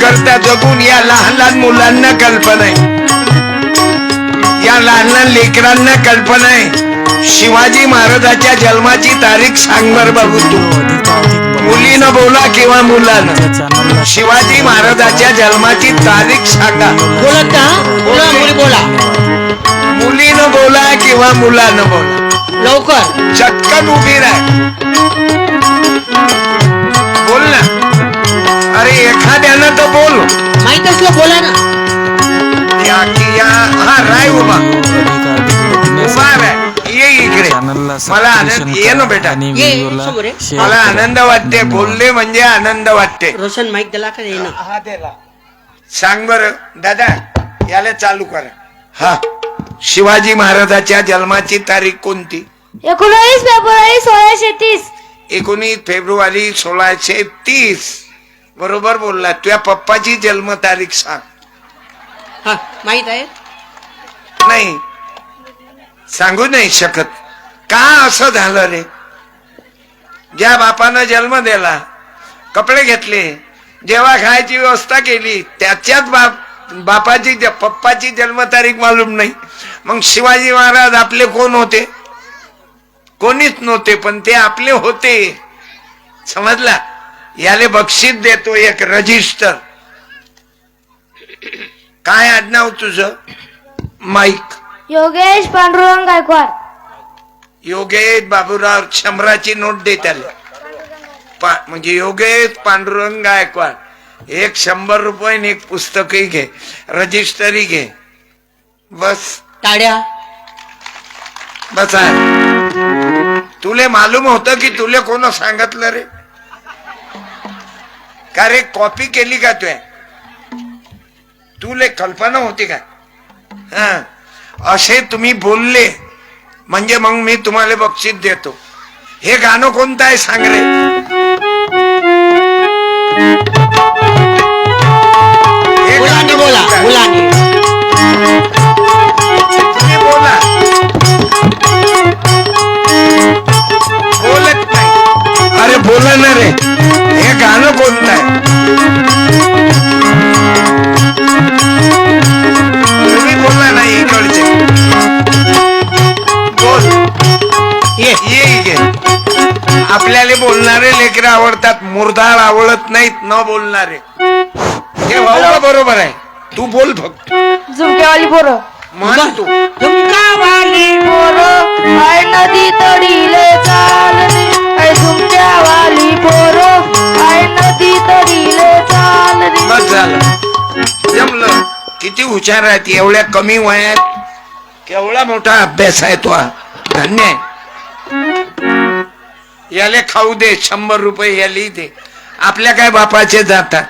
करता जगून या लहान लहान मुलांना कल्पना आहे या लहान लहान लेकरांना कल्पना आहे शिवाजी महाराजाच्या जन्माची तारीख सांग बर बाबू तू. मुलीनं बोला किंवा मुलानं. शिवाजी महाराजाच्या जन्माची तारीख सांगा. बोलत का? बोला मुली बोला. मुलीनं बोला किंवा मुलानं बोला. लवकर. चटकन उभी राह. बोल. माहीत असलं बोला ना. या की या हा राय उभा. उभा राय. ये इकडे. मला आनंद ये ना बेटा. ये समोर ये. मला आनंद वाटते. बोलले म्हणजे आनंद वाटते. रोशन माईक दिला का हा दिला सांग बर. दादा याला चालू करा. हा. शिवाजी महाराजाच्या जन्माची तारीख कोणती? एकोणावीस फेब्रुवारी सोळाशे तीस. एकोणीस फेब्रुवारी सोळाशे तीस. बरोबर बोलला तुझ्या पप्पाची जन्म तारीख सांग. हा माहीत आहे? नाही. सांगू नाही शकत. का असं झालं रे? ज्या बापानं जन्म दिला कपडे घेतले जेव्हा खायची व्यवस्था केली त्याच्याच बाप बापाची ज- पप्पाची जन्मतारीख मालूम नाही. मग शिवाजी महाराज आपले कोण होते? कोणीच नव्हते पण ते आपले होते. समजला? याले बक्षीस देतो एक रजिस्टर. काय आडनाव तुझं? माईक. योगेश पांडुरंग गायकवाड. योगेश बाबूराव शंभराची नोट दे त्याला. पा- म्हणजे योगेश पांडुरंग गायकवाड. एक शंभर रुपये एक पुस्तकही घे. रजिस्टरी घे. बस. टाळ्या बस आहे. तुले मालूम होतं की तुले कोण सांगितलं रे? का रे कॉपी केली का तुय तुले कल्पना होती का? हा. असे तुम्ही बोलले म्हणजे मग मी तुम्हाला बक्षीस देतो. हे गाणं कोणतं आहे सांग रे. हे मुलांनी गाणं बोला कोणतं आहे? मुलांनी. तुम्ही बोला. बोलत नाही. अरे बोला ना रे. आपल्याला बोलणारे लेकर आवडतात मुरदार आवडत नाहीत न बोलणारे. हे भाऊ बरोबर आहे. तू बोल फक्त. झुमक्यावाली पोरं. म्हण तू. झुमकावाली पोरं. हाय नदी तडीले हाय झुमक्यावाली पोरं. हाय नदी तडीले बस झालं. जमलं. किती हुशार आहेत एवढ्या कमी वयात. केवढा मोठा अभ्यास आहे तो. धन्य आहे. याले खाऊ दे शंभर रुपये याली दे. आपल्या काय बापाचे जातात?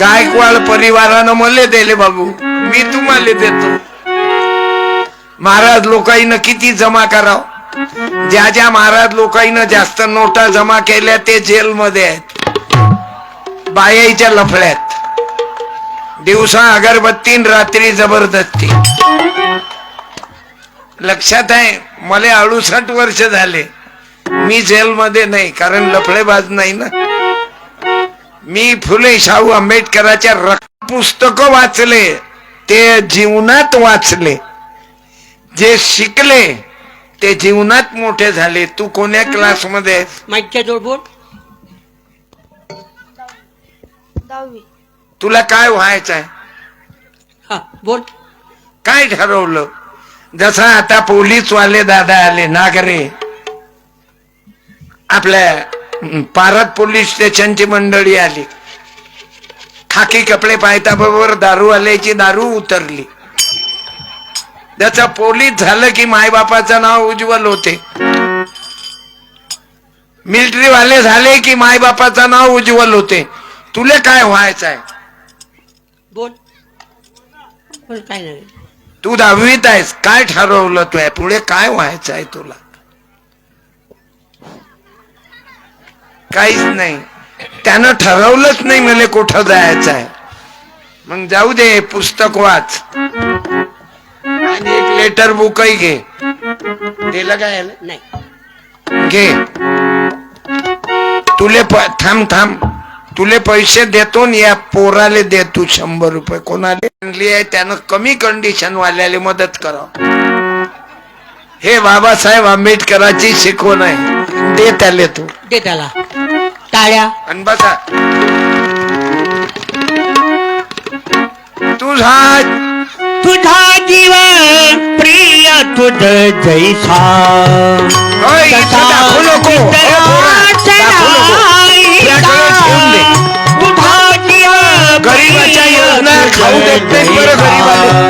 गायकवाड परिवारानं मले दिले बाबू. मी तुम्हाला देतो. महाराज लोकाईनं किती जमा कराव? ज्या ज्या महाराज लोकाईनं जास्त नोटा जमा केल्या ते जेलमध्ये आहेत. बायाईच्या लफड्यात. दिवसा अगरबत्ती न रात्री जबरदस्ती. लक्षात आहे मला अडुसठ वर्ष झाले. मी जेलमध्ये नाही कारण लफडेबाज नाही ना. मी फुले शाहू आंबेडकराच्या रक्त पुस्तक वाचले ते जीवनात वाचले. जे शिकले ते जीवनात मोठे झाले. तू कोण्या क्लासमध्ये आहेस? माईकच्या जोड बोल. दहावी. तुला काय व्हायचं आहे? हा बोल. काय ठरवलं? जसं आता पोलीस वाले दादा आले नागरे आपल्या पारत पोलीस स्टेशनची मंडळी आली. खाकी कपडे पाहता बरोबर दारू आल्याची दारू उतरली. त्याचं पोलीस झालं की मायबापाचं नाव उज्ज्वल होते. मिलिटरी वाले झाले की मायबापाचं नाव उज्ज्वल होते. तुले काय व्हायचं आहे? बोल. बोल काय नाही तू दहावीत आहेस. काय ठरवलं तू पुढे काय व्हायचं आहे तुला? काहीच नाही. त्यानं ठरवलंच नाही मला कुठं जायचं आहे. मग जाऊ दे पुस्तक वाच. आणि एक लेटर बुकही घे. दिलं काय? नाही. घे. तुले थांब थांब. तुले पैसे देतो न या पोराले दे तू शंभर रुपये. कोणाले आणली आहे? त्यानं कमी कंडिशन वाल्याले मदत करा हे बाबासाहेब आंबेडकरांची शिकवण आहे. दे त्याले तू. दे त्याला. टाळ्या. आणि बसा. तुझा तुझा जीव प्रिय तुझ जैसा. होय, इथं दाखवू नको. पोरा, दाखवू नको. तुझ्याकडे ठेवून दे. तुझा जीव गरिबाच्या योजना खाऊ देत नाहीत बरं गरिबाले.